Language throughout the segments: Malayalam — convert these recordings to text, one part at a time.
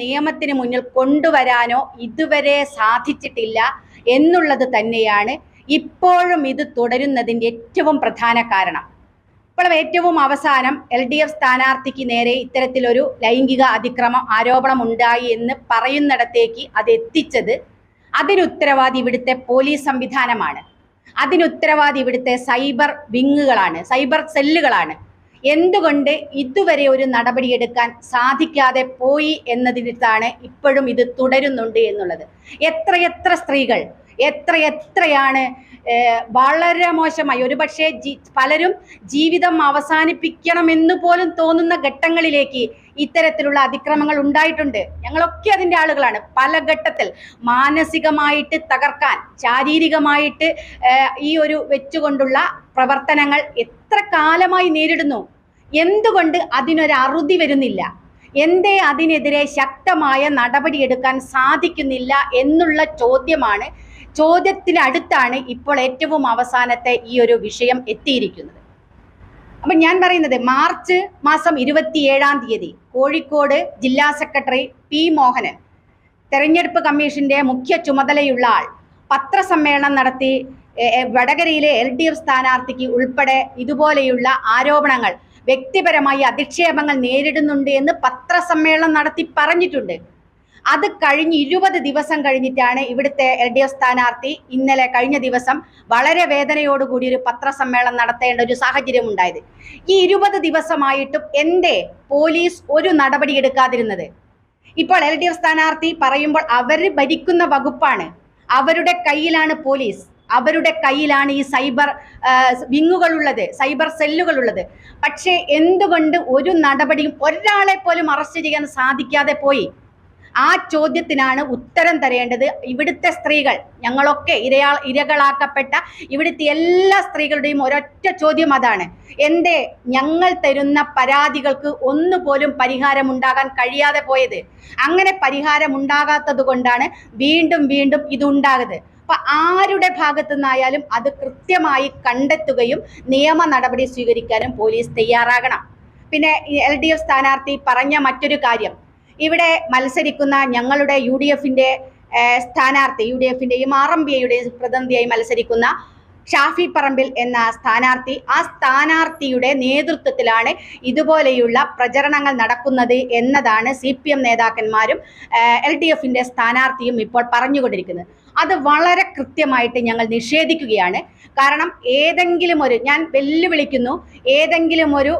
നിയമത്തിന് മുന്നിൽ കൊണ്ടുവരാനോ ഇതുവരെ സാധിച്ചിട്ടില്ല എന്നുള്ളത് തന്നെയാണ് ഇപ്പോഴും ഇത് തുടരുന്നതിന്റെ ഏറ്റവും പ്രധാന കാരണം. ഇപ്പോൾ ഏറ്റവും അവസാനം എൽ ഡി എഫ് സ്ഥാനാർത്ഥിക്ക് നേരെ ഇത്തരത്തിലൊരു ലൈംഗിക അതിക്രമം ആരോപണം ഉണ്ടായി എന്ന് പറയുന്നിടത്തേക്ക് അത് എത്തിച്ചത് അതിനുത്തരവാദി ഇവിടുത്തെ പോലീസ് സംവിധാനമാണ്. അതിനുത്തരവാദി ഇവിടുത്തെ സൈബർ വിങ്ങുകളാണ് സൈബർ സെല്ലുകളാണ്. എന്തുകൊണ്ട് ഇതുവരെ ഒരു നടപടി എടുക്കാൻ സാധിക്കാതെ പോയി എന്നതിനാണ് ഇപ്പോഴും ഇത് തുടരുന്നുണ്ട് എന്നുള്ളത്. എത്രയെത്ര സ്ത്രീകൾ എത്രയെത്രയാണ് എത്രയാണ് വളരെ മോശമായി. ഒരുപക്ഷെ ജി പലരും ജീവിതം അവസാനിപ്പിക്കണമെന്ന് പോലും തോന്നുന്ന ഘട്ടങ്ങളിലേക്ക് ഇത്തരത്തിലുള്ള അതിക്രമങ്ങൾ ഉണ്ടായിട്ടുണ്ട്. ഞങ്ങളൊക്കെ അതിന്റെ ആളുകളാണ്. പല ഘട്ടത്തിൽ മാനസികമായിട്ട് തകർക്കാൻ ശാരീരികമായിട്ട് ഈ ഒരു വെച്ചുകൊണ്ടുള്ള പ്രവർത്തനങ്ങൾ എത്ര കാലമായി നേരിടുന്നു? എന്തുകൊണ്ട് അതിനൊരു അറുതി വരുന്നില്ല? എന്തേ അതിനെതിരെ ശക്തമായ നടപടിയെടുക്കാൻ സാധിക്കുന്നില്ല എന്നുള്ള ചോദ്യമാണ് ചോദ്യത്തിനടുത്താണ് ഇപ്പോൾ ഏറ്റവും അവസാനത്തെ ഈ ഒരു വിഷയം എത്തിയിരിക്കുന്നത്. അപ്പം ഞാൻ പറയുന്നത് മാർച്ച് മാസം ഇരുപത്തിയേഴാം തീയതി കോഴിക്കോട് ജില്ലാ സെക്രട്ടറി പി മോഹനൻ തെരഞ്ഞെടുപ്പ് കമ്മീഷന്റെ മുഖ്യ ചുമതലയുള്ള ആൾ പത്രസമ്മേളനം നടത്തി വടകരയിലെ എൽ ഡി എഫ് സ്ഥാനാർത്ഥിക്ക് ഉൾപ്പെടെ ഇതുപോലെയുള്ള ആരോപണങ്ങൾ വ്യക്തിപരമായി അധിക്ഷേപങ്ങൾ നേരിടുന്നുണ്ട് എന്ന് പത്രസമ്മേളനം നടത്തി പറഞ്ഞിട്ടുണ്ട്. അത് കഴിഞ്ഞ് ഇരുപത് ദിവസം കഴിഞ്ഞിട്ടാണ് ഇവിടുത്തെ എൽ ഡി എഫ് സ്ഥാനാർത്ഥി ഇന്നലെ കഴിഞ്ഞ ദിവസം വളരെ വേദനയോടുകൂടി ഒരു പത്രസമ്മേളനം നടത്തേണ്ട ഒരു സാഹചര്യം ഉണ്ടായത്. ഈ ഇരുപത് ദിവസമായിട്ടും എന്തേ പോലീസ് ഒരു നടപടി എടുക്കാതിരുന്നത്? ഇപ്പോൾ എൽ ഡി എഫ് സ്ഥാനാർത്ഥി പറയുമ്പോൾ അവർ ഭരിക്കുന്ന വകുപ്പാണ്. അവരുടെ കയ്യിലാണ് പോലീസ്. അവരുടെ കയ്യിലാണ് ഈ സൈബർ വിങ്ങുകളുള്ളത് സൈബർ സെല്ലുകളുള്ളത്. പക്ഷേ എന്തുകൊണ്ട് ഒരു നടപടിയും ഒരാളെ പോലും അറസ്റ്റ് ചെയ്യാൻ സാധിക്കാതെ പോയി? ആ ചോദ്യത്തിനാണ് ഉത്തരം തരേണ്ടത്. ഇവിടുത്തെ സ്ത്രീകൾ ഞങ്ങളൊക്കെ ഇരയാ ഇരകളാക്കപ്പെട്ട ഇവിടുത്തെ എല്ലാ സ്ത്രീകളുടെയും ഒരൊറ്റ ചോദ്യം അതാണ്. എന്തേ ഞങ്ങൾ തരുന്ന പരാതികൾക്ക് ഒന്നുപോലും പരിഹാരം ഉണ്ടാകാൻ കഴിയാതെ പോയത്? അങ്ങനെ പരിഹാരം ഉണ്ടാകാത്തത് കൊണ്ടാണ് വീണ്ടും വീണ്ടും ഇതുണ്ടാകുന്നത് അപ്പൊ ആരുടെ ഭാഗത്തു നിന്നായാലും അത് കൃത്യമായി കണ്ടെത്തുകയും നിയമ നടപടി സ്വീകരിക്കാനും പോലീസ് തയ്യാറാകണം. പിന്നെ എൽ ഡി എഫ് സ്ഥാനാർത്ഥി പറഞ്ഞ മറ്റൊരു കാര്യം. ഇവിടെ മത്സരിക്കുന്ന ഞങ്ങളുടെ യു ഡി എഫിന്റെ സ്ഥാനാർത്ഥി യു ഡി എഫിന്റെയും ആർ എം ബി ഐയുടെയും പ്രതിനിധിയായി മത്സരിക്കുന്ന ഷാഫി പറമ്പിൽ എന്ന സ്ഥാനാർത്ഥി ആ സ്ഥാനാർത്ഥിയുടെ നേതൃത്വത്തിലാണ് ഇതുപോലെയുള്ള പ്രചരണങ്ങൾ നടക്കുന്നത് എന്നതാണ് സി പി എം നേതാക്കന്മാരും എൽ ഡി എഫിന്റെ സ്ഥാനാർത്ഥിയും ഇപ്പോൾ പറഞ്ഞുകൊണ്ടിരിക്കുന്നത്. അത് വളരെ കൃത്യമായിട്ട് ഞങ്ങൾ നിഷേധിക്കുകയാണ്. കാരണം ഏതെങ്കിലും ഒരു ഞാൻ വെല്ലുവിളിക്കുന്നു ഏതെങ്കിലും ഒരു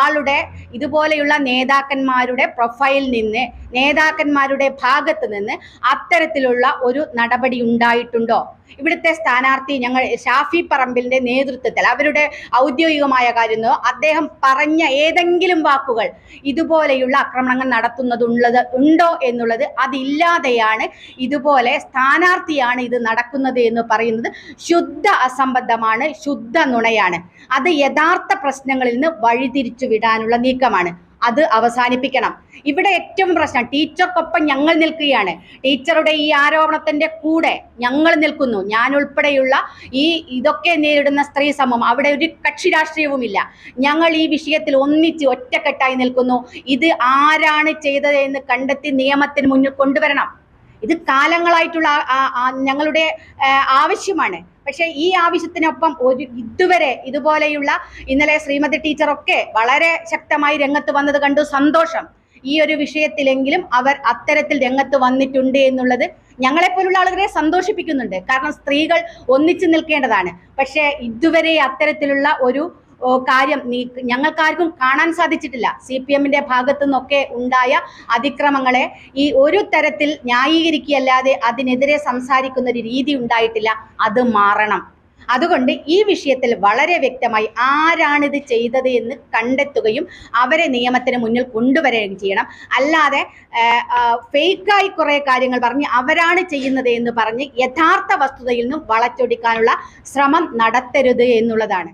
ആളുടെ ഇതുപോലെയുള്ള നേതാക്കന്മാരുടെ പ്രൊഫൈൽ നിന്ന് നേതാക്കന്മാരുടെ ഭാഗത്ത് നിന്ന് അത്തരത്തിലുള്ള ഒരു നടപടി ഉണ്ടായിട്ടുണ്ടോ? ഇവിടുത്തെ സ്ഥാനാർത്ഥി ഞങ്ങൾ ഷാഫി പറമ്പിലിന്റെ നേതൃത്വത്തിൽ അവരുടെ ഔദ്യോഗികമായ കാര്യം അദ്ദേഹം പറഞ്ഞ ഏതെങ്കിലും വാക്കുകൾ ഇതുപോലെയുള്ള ആക്രമണങ്ങൾ നടത്തുന്നതുള്ളത് ഉണ്ടോ എന്നുള്ളത് അതില്ലാതെയാണ് ഇതുപോലെ സ്ഥാനാർത്ഥിയാണ് ഇത് നടക്കുന്നത് എന്ന് പറയുന്നത് ശുദ്ധ അസംബദ്ധമാണ് ശുദ്ധ നുണയാണ്. അത് യഥാർത്ഥ പ്രശ്നങ്ങളിൽ നിന്ന് വഴിതിരിച്ചു വിടാനുള്ള നീക്കമാണ്. അത് അവസാനിപ്പിക്കണം. ഇവിടെ ഏറ്റവും പ്രശ്നം ടീച്ചർക്കൊപ്പം ഞങ്ങൾ നിൽക്കുകയാണ്. ടീച്ചറുടെ ഈ ആരോപണത്തിന്റെ കൂടെ ഞങ്ങൾ നിൽക്കുന്നു. ഞാൻ ഉൾപ്പെടെയുള്ള ഈ ഇതൊക്കെ നേരിടുന്ന സ്ത്രീ സമൂഹം അവിടെ ഒരു കക്ഷി രാഷ്ട്രീയവുമില്ല. ഞങ്ങൾ ഈ വിഷയത്തിൽ ഒന്നിച്ച് ഒറ്റക്കെട്ടായി നിൽക്കുന്നു. ഇത് ആരാണ് ചെയ്തത് എന്ന് കണ്ടെത്തി നിയമത്തിന് മുന്നിൽ കൊണ്ടുവരണം. ഇത് കാലങ്ങളായിട്ടുള്ള ഞങ്ങളുടെ ആവശ്യമാണ്. പക്ഷേ ഈ ആവശ്യത്തിനൊപ്പം ഒരു ഇതുവരെ ഇതുപോലെയുള്ള ഇന്നലെ ശ്രീമതി ടീച്ചറൊക്കെ വളരെ ശക്തമായി രംഗത്ത് വന്നത് കണ്ടു സന്തോഷം. ഈ ഒരു വിഷയത്തിലെങ്കിലും അവർ അത്തരത്തിൽ രംഗത്ത് വന്നിട്ടുണ്ട് എന്നുള്ളത് ഞങ്ങളെപ്പോലുള്ള ആളുകളെ സന്തോഷിപ്പിക്കുന്നുണ്ട്. കാരണം സ്ത്രീകൾ ഒന്നിച്ചു നിൽക്കേണ്ടതാണ്. പക്ഷേ ഇതുവരെ അത്തരത്തിലുള്ള ഒരു കാര്യം നീ ഞങ്ങൾക്കാർക്കും കാണാൻ സാധിച്ചിട്ടില്ല. സി പി എമ്മിന്റെ ഭാഗത്തു നിന്നൊക്കെ ഉണ്ടായ അതിക്രമങ്ങളെ ഈ ഒരു തരത്തിൽ ന്യായീകരിക്കുകയല്ലാതെ അതിനെതിരെ സംസാരിക്കുന്ന ഒരു രീതി ഉണ്ടായിട്ടില്ല. അത് മാറണം. അതുകൊണ്ട് ഈ വിഷയത്തിൽ വളരെ വ്യക്തമായി ആരാണിത് ചെയ്തത് എന്ന് കണ്ടെത്തുകയും അവരെ നിയമത്തിന് മുന്നിൽ കൊണ്ടുവരികയും ചെയ്യണം. അല്ലാതെ ഫേക്കായി കുറേ കാര്യങ്ങൾ പറഞ്ഞ് അവരാണ് ചെയ്യുന്നത് എന്ന് പറഞ്ഞ് യഥാർത്ഥ വസ്തുതയിൽ നിന്നും വളച്ചൊടിക്കാനുള്ള ശ്രമം നടത്തരുത് എന്നുള്ളതാണ്.